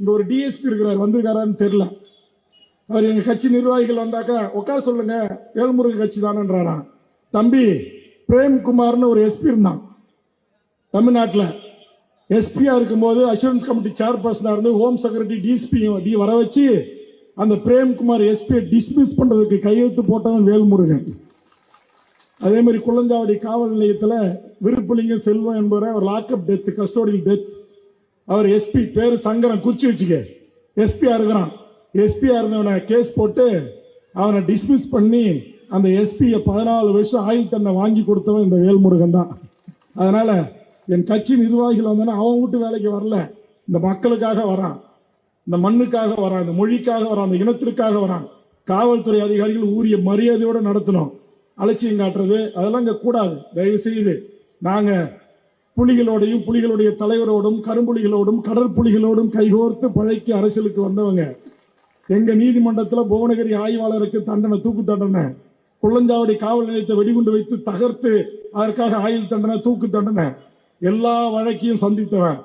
இங்க ஒரு டிஎஸ்பி இருக்கிறார் வந்திருக்காரான்னு தெரியல. அவர் எங்க கட்சி நிர்வாகிகள் வந்தாக்கா உட்கார சொல்லுங்க வேல்முருகன் கட்சி தானன்றாராம். தம்பி பிரேம்குமார்னு ஒரு எஸ்பி இருந்தான். தமிழ்நாட்டில் எஸ்பியா இருக்கும்போது அசூரன்ஸ் கமிட்டி சேர்பர்சனா இருந்து ஹோம் செக்ரட்டரி டிஎஸ்பி டி வர வச்சு அந்த பிரேம்குமார் எஸ்பியை டிஸ்மிஸ் பண்றதுக்கு கையெழுத்து போட்டவன் வேல்முருகன். அதே மாதிரி குளஞ்சாவடி காவல் நிலையத்தில் விருப்பலிங்க செல்வம் என்பவரை ஒரு லாக்அப் டெத் கஸ்டோடியல் டெத் அவர் எஸ்பி பேரு சங்கரன் குறிச்சு வச்சுக்க. எஸ்பியா இருக்கிறான். எஸ்பியா இருந்தவனை கேஸ் போட்டு அவனை டிஸ்மிஸ் பண்ணி அந்த எஸ்பியை பதினாலு வருஷம் ஆயுள் தண்டனை வாங்கி கொடுத்தவன் இந்த வேல்முருகன் தான். அதனால என் கட்சி நிர்வாகிகள் வந்தோன்னா அவன் வீட்டு வேலைக்கு வரல. இந்த மக்களுக்காக வரான். இந்த மண்ணுக்காக வரான். இந்த மொழிக்காக வரான். அந்த இனத்திற்காக வரான். காவல்துறை அதிகாரிகள் ஊரிய மரியாதையோடு நடத்தணும். அலட்சியம் காட்டுறது அதெல்லாம் இங்க கூடாது. தயவு செய்து நாங்க புலிகளோடையும் புலிகளுடைய தலைவரோடும் கரும்புலிகளோடும் கடற்புலிகளோடும் கைகோர்த்து பழைக்கு அரசியலுக்கு வந்தவங்க. எங்க நீதிமன்றத்தில் புவனகிரி ஆய்வாளருக்கு தண்டனை தூக்கு தண்டனை. குள்ளஞ்சாவடி காவல் நிலையத்தை வெடிகுண்டு வைத்து தகர்த்து அதற்காக ஆயுள் தண்டனை தூக்கு தண்டனை. எல்லா வழக்கையும் சந்தித்தவன்.